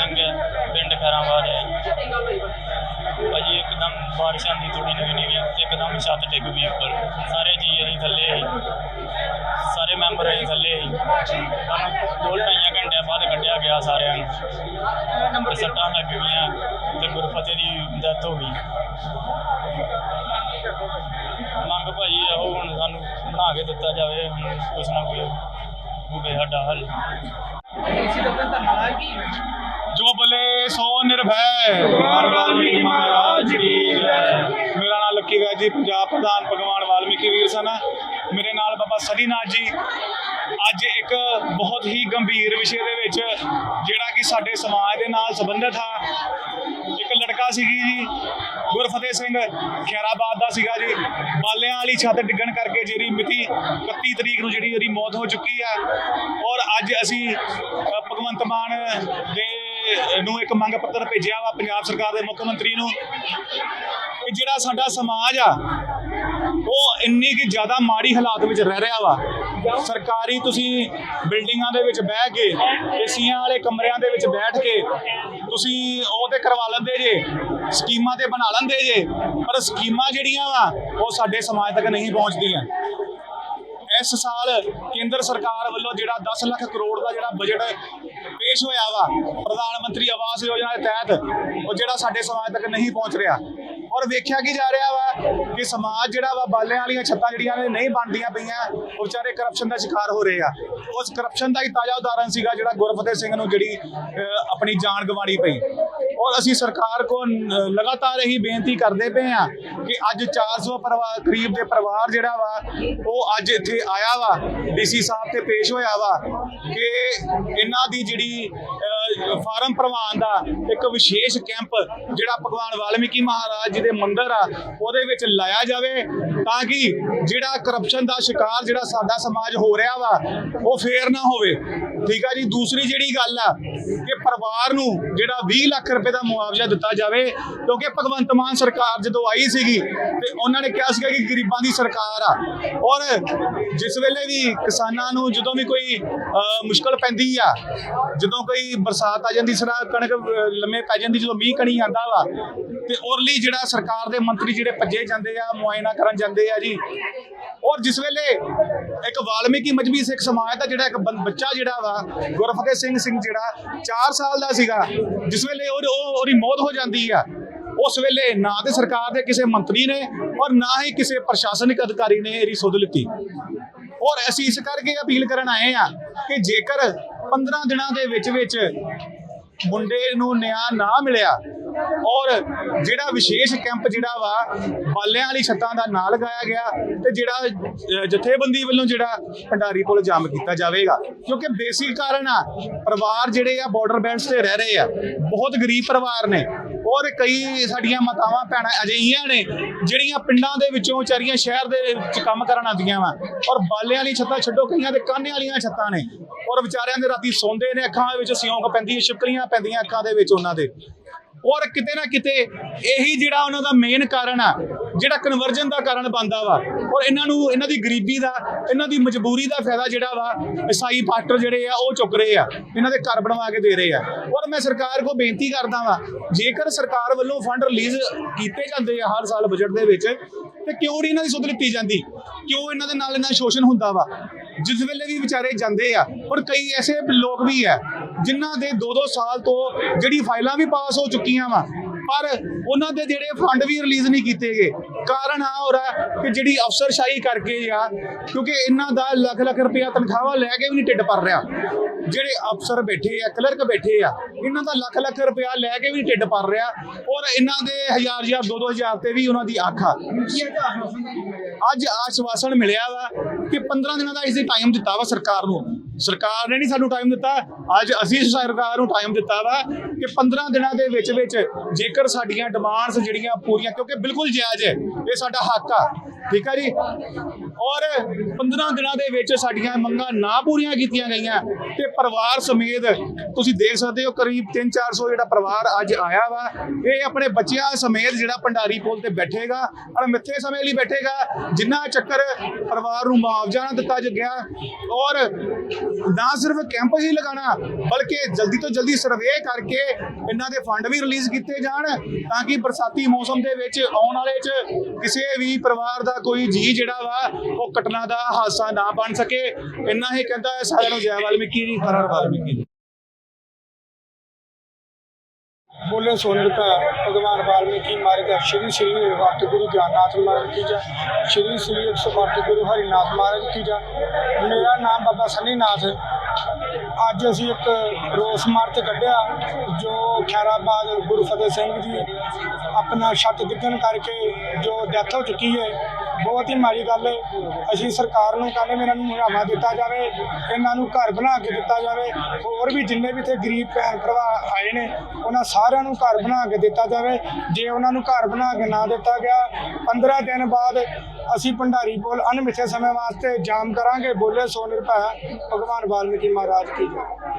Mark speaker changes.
Speaker 1: ਸਿੰਘ ਪਿੰਡ ਖੈਰਾਬਾਦ ਹੈ। ਭਾਜੀ, ਇੱਕਦਮ ਬਾਰਿਸ਼ ਆਂਦੀ ਥੋੜੀ ਨਵੀਂ ਨਵੀਂ ਤੇ ਇੱਕਦਮ ਛੱਤ ਡਿੱਗ ਪਈ ਉੱਪਰ। ਸਾਰੇ ਜੀ ਅਸੀਂ ਥੱਲੇ ਸੀ। ਸਾਰੇ ਮੈਂਬਰ ਅਸੀਂ ਥੱਲੇ ਸੀ। ਸਾਨੂੰ ਦੋ ਢਾਈਆਂ ਘੰਟਿਆਂ ਬਾਅਦ ਕੱਢਿਆ ਗਿਆ ਸਾਰਿਆਂ ਨੂੰ। ਤੇ ਸੱਟਾਂ ਲੱਗ ਗਈਆਂ ਤੇ ਗੁਰਫਤਿਹ ਦੀ ਡੈਥ ਹੋ ਗਈ। ਮੰਗ ਭਾਜੀ ਇਹੋ ਹੁਣ ਸਾਨੂੰ ਬਣਾ ਕੇ ਦਿੱਤਾ ਜਾਵੇ, ਹੁਣ ਕੁਛ ਨਾ ਕੋਈ ਹੋਵੇ ਸਾਡਾ ਹੱਲ।
Speaker 2: ਜੋ ਬੋਲੇ ਸੋ ਨਿਰਭੈ। ਭਗਵਾਨ ਵਾਲਮੀਕੀ ਮਹਾਰਾਜ ਕੀ ਜੈ ਮੇਰਾ ਨਾਮ ਲੱਕੀ ਵੈਦ ਜੀ ਪੰਜਾਬ ਪ੍ਰਧਾਨ ਭਗਵਾਨ ਵਾਲਮੀਕੀ ਵੀਰ ਸਨ। ਮੇਰੇ ਨਾਲ ਬਾਬਾ ਸਦੀਨਾਥ ਜੀ। ਅੱਜ ਇੱਕ ਬਹੁਤ ਹੀ ਗੰਭੀਰ ਵਿਸ਼ੇ ਦੇ ਵਿੱਚ ਜਿਹੜਾ ਕਿ ਸਾਡੇ ਸਮਾਜ ਦੇ ਨਾਲ ਸੰਬੰਧਿਤ ਆ। ਇੱਕ ਲੜਕਾ ਸੀਗੀ ਜੀ ਗੁਰਫਤਿਹ ਸਿੰਘ ਖੈਰਾਬਾਦ ਦਾ ਸੀਗਾ ਜੀ। ਬਾਲਿਆਂ ਵਾਲੀ ਛੱਤ ਡਿੱਗਣ ਕਰਕੇ ਜਿਹੜੀ ਮਿਤੀ 31 ਤਰੀਕ ਨੂੰ ਜਿਹੜੀ ਉਹਦੀ ਮੌਤ ਹੋ ਚੁੱਕੀ ਆ। ਔਰ ਅੱਜ ਅਸੀਂ ਭਗਵੰਤ ਮਾਨ ਦੇ ਨੂੰ ਇੱਕ ਮੰਗ ਪੱਤਰ ਭੇਜਿਆ ਵਾ ਪੰਜਾਬ ਸਰਕਾਰ ਦੇ ਮੁੱਖ ਮੰਤਰੀ ਨੂੰ ਕਿ ਜਿਹੜਾ ਸਾਡਾ ਸਮਾਜ ਆ, ਉਹ ਇੰਨੀ ਕਿ ਜ਼ਿਆਦਾ ਮਾੜੀ ਹਾਲਾਤ ਵਿੱਚ ਰਹਿ ਰਿਹਾ ਵਾ। ਸਰਕਾਰੀ ਤੁਸੀਂ ਬਿਲਡਿੰਗਾਂ ਦੇ ਵਿੱਚ ਬਹਿ ਕੇ, ਏਸੀਆਂ ਵਾਲੇ ਕਮਰਿਆਂ ਦੇ ਵਿੱਚ ਬੈਠ ਕੇ ਤੁਸੀਂ ਉਹ ਤੇ ਕਰਵਾ ਲੈਂਦੇ ਜੇ, ਸਕੀਮਾਂ ਤੇ ਬਣਾ ਲੈਂਦੇ ਜੇ, ਪਰ ਸਕੀਮਾਂ ਜਿਹੜੀਆਂ ਵਾ, ਉਹ ਸਾਡੇ ਸਮਾਜ ਤੱਕ ਨਹੀਂ ਪਹੁੰਚਦੀਆਂ। ਇਸ ਸਾਲ ਕੇਂਦਰ ਸਰਕਾਰ ਵੱਲੋਂ ਜਿਹੜਾ 10 ਲੱਖ ਕਰੋੜ ਦਾ ਜਿਹੜਾ ਬਜਟ ਪੇਸ਼ ਹੋਇਆ ਵਾ, ਪ੍ਰਧਾਨ ਮੰਤਰੀ ਆਵਾਸ ਯੋਜਨਾ ਦੇ ਤਹਿਤ, ਉਹ ਜਿਹੜਾ ਸਾਡੇ ਸਮਾਜ ਤੱਕ ਨਹੀਂ ਪਹੁੰਚ ਰਿਹਾ। ਔਰ ਵੇਖਿਆ ਕੀ ਜਾ ਰਿਹਾ ਵਾ ਕਿ ਸਮਾਜ ਜਿਹੜਾ ਵਾ, ਬਾਲਿਆਂ ਵਾਲੀਆਂ ਛੱਤਾਂ ਜਿਹੜੀਆਂ ਨੇ, ਨਹੀਂ ਬਣਦੀਆਂ ਪਈਆਂ, ਉਹ ਵਿਚਾਰੇ ਕਰਪਸ਼ਨ ਦਾ ਸ਼ਿਕਾਰ ਹੋ ਰਹੇ ਆ। ਉਸ ਕਰਪਸ਼ਨ ਦਾ ਹੀ ਤਾਜ਼ਾ ਉਦਾਹਰਨ ਸੀਗਾ ਜਿਹੜਾ ਗੁਰਫਤਿਹ ਸਿੰਘ ਨੂੰ ਜਿਹੜੀ ਆਪਣੀ ਜਾਨ ਗਵਾਣੀ ਪਈ। ਔਰ ਅਸੀਂ ਸਰਕਾਰ ਕੋ ਲਗਾਤਾਰ ਇਹੀ ਬੇਨਤੀ ਕਰਦੇ ਪਏ ਆ ਕਿ ਅੱਜ 400 ਪਰਿਵਾਰ ਕਰੀਬ ਦੇ ਪਰਿਵਾਰ ਜਿਹੜਾ ਵਾ, ਉਹ ਅੱਜ ਇੱਥੇ ਆਇਆ ਵਾ, ਡੀਸੀ ਸਾਹਿਬ ਤੇ ਪੇਸ਼ ਹੋਇਆ ਵਾ ਕਿ ਇਹਨਾਂ ਦੀ ਜਿਹੜੀ ਫਾਰਮ ਭਰਵਾਉਣ ਦਾ ਇੱਕ ਵਿਸ਼ੇਸ਼ ਕੈਂਪ ਜਿਹੜਾ ਭਗਵਾਨ ਵਾਲਮੀਕੀ ਮਹਾਰਾਜ ਜੀ ਦੇ ਮੰਦਿਰ ਆ, ਉਹਦੇ ਵਿੱਚ ਲਾਇਆ ਜਾਵੇ ਤਾਂ ਕਿ ਜਿਹੜਾ ਕਰਪਸ਼ਨ ਦਾ ਸ਼ਿਕਾਰ ਜਿਹੜਾ ਸਾਡਾ ਸਮਾਜ ਹੋ ਰਿਹਾ ਵਾ, ਉਹ ਫੇਰ ਨਾ ਹੋਵੇ। ਠੀਕ ਆ ਜੀ? ਦੂਸਰੀ ਜਿਹੜੀ ਗੱਲ ਆ ਕਿ ਪਰਿਵਾਰ ਨੂੰ ਜਿਹੜਾ 20 ਲੱਖ ਰੁਪਏ ਦਾ ਮੁਆਵਜ਼ਾ ਦਿੱਤਾ ਜਾਵੇ, ਕਿਉਂਕਿ ਭਗਵੰਤ ਮਾਨ ਸਰਕਾਰ ਜਦੋਂ ਆਈ ਸੀਗੀ ਤੇ ਉਹਨਾਂ ਨੇ ਕਿਹਾ ਸੀਗਾ ਕਿ ਗਰੀਬਾਂ ਦੀ ਸਰਕਾਰ ਆ। ਔਰ ਜਿਸ ਵੇਲੇ ਵੀ ਕਿਸਾਨਾਂ ਨੂੰ ਜਦੋਂ ਵੀ ਕੋਈ ਮੁਸ਼ਕਲ ਪੈਂਦੀ ਆ, ਜਦੋਂ ਕੋਈ ਬਰਸਾਤ ਆ ਜਾਂਦੀ, ਸਰਾ ਕਣਕ ਲੰਮੇ ਪੈ ਜਾਂਦੀ, ਜਦੋਂ ਮੀਂਹ ਕਣੀ ਆਂਦਾ ਵਾ। ਤੇ ਔਰ ਜਿਹੜਾ ਸਰਕਾਰ ਦੇ ਮੰਤਰੀ ਜਿਹੜੇ ਭੱਜੇ ਜਾਂਦੇ ਆ, ਮੁਆਇਨਾ ਕਰਨ ਜਾਂਦੇ ਆ ਜੀ। ਔਰ ਜਿਸ ਵੇਲੇ ਇੱਕ ਵਾਲਮੀਕੀ ਮਜਬੀ ਸਿੱਖ ਸਮਾਜ ਦਾ ਜਿਹੜਾ ਇੱਕ ਬੱਚਾ ਜਿਹੜਾ ਵਾ ਗੁਰਫਤਿਹ ਸਿੰਘ ਸਿੰਘ ਜਿਹੜਾ 4 ਸਾਲ ਦਾ ਸੀਗਾ, ਜਿਸ ਵੇਲੇ ਉਹ- ਉਹਦੀ ਮੌਤ ਹੋ ਜਾਂਦੀ ਆ, ਉਸ ਵੇਲੇ ਨਾ ਤੇ ਸਰਕਾਰ ਦੇ ਕਿਸੇ ਮੰਤਰੀ ਨੇ ਔਰ ਨਾ ਹੀ ਕਿਸੇ ਪ੍ਰਸ਼ਾਸਨਿਕ ਅਧਿਕਾਰੀ ਨੇ ਇਹਦੀ ਸੁਧ ਲਿੱਤੀ। ਔਰ ਅਸੀਂ ਇਸ ਕਰਕੇ ਅਪੀਲ ਕਰਨ ਆਏ ਆ ਕਿ ਜੇਕਰ 15 ਦਿਨਾਂ ਦੇ ਵਿੱਚ ਵਿੱਚ ਮੁੰਡੇ ਨੂੰ ਨਿਆਂ ਨਾ ਮਿਲਿਆ ਔਰ ਜਿਹੜਾ ਵਿਸ਼ੇਸ਼ ਕੈਂਪ ਜਿਹੜਾ ਵਾ, ਬਾਲਿਆਂ ਵਾਲੀ ਛੱਤਾਂ ਦਾ ਨਾਂ ਲਗਾਇਆ ਗਿਆ ਤੇ ਜਿਹੜਾ ਜਥੇਬੰਦੀ ਵੱਲੋਂ ਜਿਹੜਾ ਭੰਡਾਰੀ ਕੋਲ ਜਾਮ ਕੀਤਾ ਜਾਵੇਗਾ। ਕਿਉਂਕਿ ਬੇਸਿਕ ਕਾਰਨ ਆ, ਪਰਿਵਾਰ ਜਿਹੜੇ ਆ ਬਾਰਡਰ ਬੈਲਟਸ ਤੇ ਰਹਿ ਰਹੇ ਆ। ਬਹੁਤ ਗਰੀਬ ਪਰਿਵਾਰ ਨੇ। ਔਰ ਕਈ ਸਾਡੀਆਂ ਮਾਤਾਵਾਂ ਭੈਣਾਂ ਅਜਿਹੀਆਂ ਨੇ, ਜਿਹੜੀਆਂ ਪਿੰਡਾਂ ਦੇ ਵਿੱਚੋਂ ਵਿਚਾਰੀਆਂ ਸ਼ਹਿਰ ਦੇ ਵਿੱਚ ਕੰਮ ਕਰਨ ਆਉਂਦੀਆਂ ਵਾ। ਔਰ ਬਾਲਿਆਂ ਵਾਲੀ ਛੱਤਾਂ ਛੱਡੋ, ਕਈਆਂ ਦੇ ਕਾਨੇ ਵਾਲੀਆਂ ਛੱਤਾਂ ਨੇ। ਔਰ ਵਿਚਾਰਿਆਂ ਦੇ ਰਾਤੀ ਸੌਂਦੇ ਨੇ ਅੱਖਾਂ ਵਿੱਚ ਸਿਉਂਕ ਪੈਂਦੀ ਹੈ ਛਿਪਕਲੀਆਂ ਪੈਂਦੀਆਂ ਅੱਖਾਂ ਦੇ ਵਿੱਚ ਉਹਨਾਂ ਦੇ। ਔਰ ਕਿਤੇ ਨਾ ਕਿਤੇ ਇਹੀ ਜਿਹੜਾ ਉਹਨਾਂ ਦਾ ਮੇਨ ਕਾਰਨ ਆ, ਜਿਹੜਾ ਕਨਵਰਜਨ ਦਾ ਕਾਰਨ ਬਣਦਾ ਵਾ, ਔਰ ਇਹਨਾਂ ਨੂੰ, ਇਹਨਾਂ ਦੀ ਗਰੀਬੀ ਦਾ, ਇਹਨਾਂ ਦੀ ਮਜਬੂਰੀ ਦਾ ਫਾਇਦਾ ਜਿਹੜਾ ਵਾ ਈਸਾਈ ਪਾਸਟਰ ਜਿਹੜੇ ਆ, ਉਹ ਚੁੱਕ ਰਹੇ ਆ, ਇਹਨਾਂ ਦੇ ਘਰ ਬਣਵਾ ਕੇ ਦੇ ਰਹੇ ਆ। ਔਰ ਮੈਂ ਸਰਕਾਰ ਕੋ ਬੇਨਤੀ ਕਰਦਾ ਵਾਂ, ਜੇਕਰ ਸਰਕਾਰ ਵੱਲੋਂ ਫੰਡ ਰਿਲੀਜ਼ ਕੀਤੇ ਜਾਂਦੇ ਆ ਹਰ ਸਾਲ ਬਜਟ ਦੇ ਵਿੱਚ, ਤੇ ਕਿਉਂ ਨਹੀਂ ਇਹਨਾਂ ਦੀ ਸੁਧ ਲਿੱਤੀ ਜਾਂਦੀ? ਕਿਉਂ ਇਹਨਾਂ ਦੇ ਨਾਲ ਇਹਨਾਂ ਸ਼ੋਸ਼ਣ ਹੁੰਦਾ ਵਾ? ਜਿਸ ਵੇਲੇ ਵੀ ਵਿਚਾਰੇ ਜਾਂਦੇ ਆ, ਔਰ ਕਈ ਐਸੇ ਲੋਕ ਵੀ ਆ ਜਿਨ੍ਹਾਂ ਦੇ 2-2 ਸਾਲ ਤੋਂ ਜਿਹੜੀ ਫਾਈਲਾਂ ਵੀ ਪਾਸ ਹੋ ਚੁੱਕੀਆਂ ਵਾ, ਪਰ ਉਹਨਾਂ ਦੇ ਜਿਹੜੇ ਫੰਡ ਵੀ ਰਿਲੀਜ਼ ਨਹੀਂ ਕੀਤੇ ਗਏ। ਕਾਰਨ ਆ ਹੋ ਰਿਹਾ ਕਿ ਜਿਹੜੀ ਅਫਸਰਸ਼ਾਹੀ ਕਰਕੇ ਆ, ਕਿਉਂਕਿ ਇਹਨਾਂ ਦਾ ਲੱਖ ਲੱਖ ਰੁਪਇਆ ਤਨਖਾਹਾਂ ਲੈ ਕੇ ਵੀ ਨਹੀਂ ਢਿੱਡ ਭਰ ਰਿਹਾ। ਜਿਹੜੇ ਅਫਸਰ ਬੈਠੇ ਆ, ਕਲਰਕ ਬੈਠੇ ਆ, ਇਹਨਾਂ ਦਾ ਲੱਖ ਲੱਖ ਰੁਪਇਆ ਲੈ ਕੇ ਵੀ ਨਹੀਂ ਢਿੱਡ ਭਰ ਰਿਹਾ ਔਰ ਇਹਨਾਂ ਦੇ ਹਜ਼ਾਰ ਹਜ਼ਾਰ ਦੋ ਦੋ ਹਜ਼ਾਰ ਤੇ ਵੀ ਉਹਨਾਂ ਦੀ ਅੱਖ ਆ। ਅੱਜ ਆਸ਼ਵਾਸਨ ਮਿਲਿਆ ਵਾ ਕਿ 15 ਦਿਨਾਂ ਦਾ ਇਸ ਟਾਈਮ ਦਿੱਤਾ ਵਾ ਸਰਕਾਰ ਨੂੰ। ਸਰਕਾਰ ਨੇ ਨਹੀਂ ਸਾਨੂੰ ਟਾਈਮ ਦਿੱਤਾ। ਅੱਜ ਅਸੀਂ ਸਰਕਾਰ ਨੂੰ ਟਾਈਮ ਦਿੱਤਾ ਵਾ ਕਿ 15 ਦਿਨਾਂ ਦੇ ਵਿੱਚ ਵਿੱਚ ਜੇਕਰ ਸਾਡੀਆਂ ਡਿਮਾਂਡਸ ਜਿਹੜੀਆਂ ਪੂਰੀਆਂ, ਕਿਉਂਕਿ ਬਿਲਕੁਲ ਜਾਇਜ਼ ਹੈ, ਇਹ ਸਾਡਾ ਹੱਕ ਆ। ਠੀਕ ਆ ਜੀ? ਔਰ 15 ਦਿਨਾਂ ਦੇ ਵਿੱਚ ਸਾਡੀਆਂ ਮੰਗਾਂ ਨਾ ਪੂਰੀਆਂ ਕੀਤੀਆਂ ਗਈਆਂ, ਤੇ ਪਰਿਵਾਰ ਸਮੇਤ ਤੁਸੀਂ ਦੇਖ ਸਕਦੇ ਹੋ, ਕਰੀਬ 3-400 ਜਿਹੜਾ ਪਰਿਵਾਰ ਅੱਜ ਆਇਆ ਵਾ, ਇਹ ਆਪਣੇ ਬੱਚਿਆਂ ਸਮੇਤ ਜਿਹੜਾ ਭੰਡਾਰੀ ਪੁਲ ਤੇ ਬੈਠੇਗਾ ਔਰ ਮਿੱਥੇ ਸਮੇਂ ਲਈ ਬੈਠੇਗਾ, ਜਿੰਨਾ ਚੱਕਰ ਪਰਿਵਾਰ ਨੂੰ ਮੁਆਵਜ਼ਾ ਨਾ ਦਿੱਤਾ ਗਿਆ। ਔਰ ਨਾ ਸਿਰਫ ਕੈਂਪ ਹੀ ਲਗਾਉਣਾ ਬਲਕਿ ਜਲਦੀ ਤੋਂ ਜਲਦੀ ਸਰਵੇ ਕਰਕੇ ਇਹਨਾਂ ਦੇ ਫੰਡ ਵੀ ਰਿਲੀਜ਼ ਕੀਤੇ ਜਾਣ, ਤਾਂ ਕਿ ਬਰਸਾਤੀ ਮੌਸਮ ਦੇ ਵਿੱਚ ਆਉਣ ਵਾਲੇ ਚ ਕਿਸੇ ਵੀ ਪਰਿਵਾਰ ਦਾ ਕੋਈ ਜੀ ਜਿਹੜਾ ਵਾ, ਉਹ ਘਟਨਾ ਦਾ ਹਾਦਸਾ ਨਾ ਬਣ ਸਕੇ। ਇੰਨਾ ਹੀ ਕਹਿੰਦਾ ਸਾਰਿਆਂ ਨੂੰ, ਜੈ ਵਾਲਮੀਕੀ ਜੀ, ਹਰ ਹਰ ਵਾਲਮੀਕੀ
Speaker 3: बोले सोनर का भगवान वाल्मीकि मार्ग श्री श्री भक्त गुरु ज्ञाननाथ महाराज की जा श्री श्री एक सौ भक्त गुरु हरिनाथ महाराज की जा ਮੇਰਾ ਨਾਮ ਬਾਬਾ ਸੰਨੀ ਨਾਥ ਅੱਜ ਅਸੀਂ ਇੱਕ ਰੋਸ ਮਾਰਚ ਕੱਢਿਆ ਜੋ ਖੈਰਾਬਾਦ ਗੁਰੂ ਫਤਿਹ ਸਿੰਘ ਜੀ ਆਪਣਾ ਛੱਤ ਡਿੱਗਣ ਕਰਕੇ ਜੋ ਡੈਥ ਹੋ ਚੁੱਕੀ ਹੈ ਬਹੁਤ ਹੀ ਮਾੜੀ ਗੱਲ ਹੈ। ਅਸੀਂ ਸਰਕਾਰ ਨੂੰ ਕਹਿੰਦੇ ਵੀ ਇਹਨਾਂ ਨੂੰ ਮੁਆਵਜ਼ਾ ਦਿੱਤਾ ਜਾਵੇ, ਇਹਨਾਂ ਨੂੰ ਘਰ ਬਣਾ ਕੇ ਦਿੱਤਾ ਜਾਵੇ। ਹੋਰ ਵੀ ਜਿੰਨੇ ਵੀ ਇੱਥੇ ਗਰੀਬ ਭੈਣ ਭਰਾ ਆਏ ਨੇ, ਉਹਨਾਂ ਸਾਰਿਆਂ ਨੂੰ ਘਰ ਬਣਾ ਕੇ ਦਿੱਤਾ ਜਾਵੇ। ਜੇ ਉਹਨਾਂ ਨੂੰ ਘਰ ਬਣਾ ਕੇ ਨਾ ਦਿੱਤਾ ਗਿਆ 15 ਦਿਨ ਬਾਅਦ ਅਸੀਂ ਭੰਡਾਰੀ ਪੁਲ ਅਣਮਿੱਥੇ ਸਮੇਂ ਵਾਸਤੇ ਜਾਮ ਕਰਾਂਗੇ। ਬੋਲੇ ਸੋ ਨਿਰਭੈ ਭਗਵਾਨ ਵਾਲਮੀਕੀ ਮਹਾਰਾਜ ਕੀ ਜੈ।